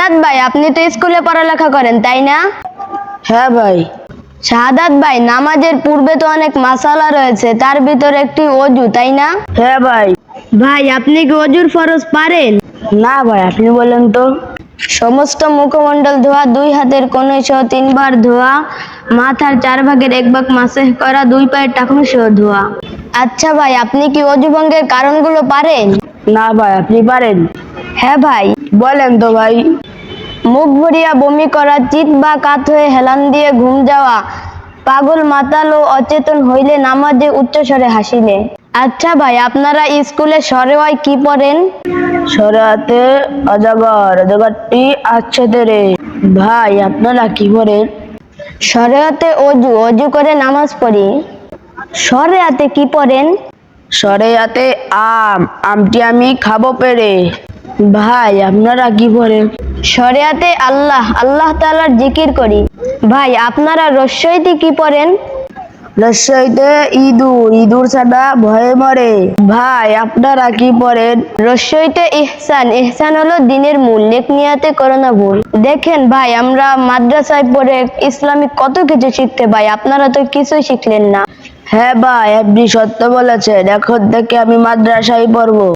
শাহাদাত ভাই আপনি তো স্কুলে পড়ালেখা করেন তাই না? হ্যাঁ ভাই। শাহাদাত ভাই নামাজের পূর্বে তো অনেক মাসালা রয়েছে তার ভিতরে একটি অজু তাই না? হ্যাঁ ভাই। ভাই আপনি কি অজুর ফরজ পারেন? না ভাই আপনি বলেন তো। সমস্ত মুখমণ্ডল ধোয়া দুই হাতের কনুই সহ তিনবার ধোয়া মাথার চার ভাগের এক ভাগ মাসে করা দুই পায়ের টাকুন সহ ধোয়া। আচ্ছা ভাই আপনি কি অজু ভঙ্গের কারণগুলো পারেন? না ভাই আপনি পারেন। হ্যাঁ ভাই বলেন তো ভাই। মুখ ভরিয়া বমি করা চিত বা কাত হয়ে হেলান দিয়ে ঘুম যাওয়া পাগল মাতাল ও অচেতন হইলে নামাজে উচ্চস্বরে হাসিলে। আচ্ছা ভাই আপনারা স্কুলে সরেওয়ায় কি পড়েন? সরাতে অজগর অজগরটি আছে তেরে ভাই আপনারা কি করেন সরেয়াতে অজু অজু করে নামাজ পড়ি। সরেয়াতে কি পড়েন? সরেয়াতে আম আমটি আমি খাব পেরে ভাই আপনারা কি করেন? শরিয়াতে আল্লাহ আল্লাহ তাআলার জিকির করি। ভাই আপনারা রস্যইতে কি পড়েন? রসইতে ইঁদুর ইঁদুর ছাড়া ভয়ে মরে। ভাই আপনারা কি পড়েন? রস্যইতে ইহসান ইহসান হলো দিনের মূল নেক নিয়াতে করোনা ভুল দেখেন ভাই আমরা মাদ্রাসায় পড়ে ইসলামিক কত কিছু শিখতে ভাই আপনারা তো কিছুই শিখলেন না। হ্যাঁ ভাই আপনি সত্য বলেছেন। এখন থেকে আমি মাদ্রাসায় পড়ব।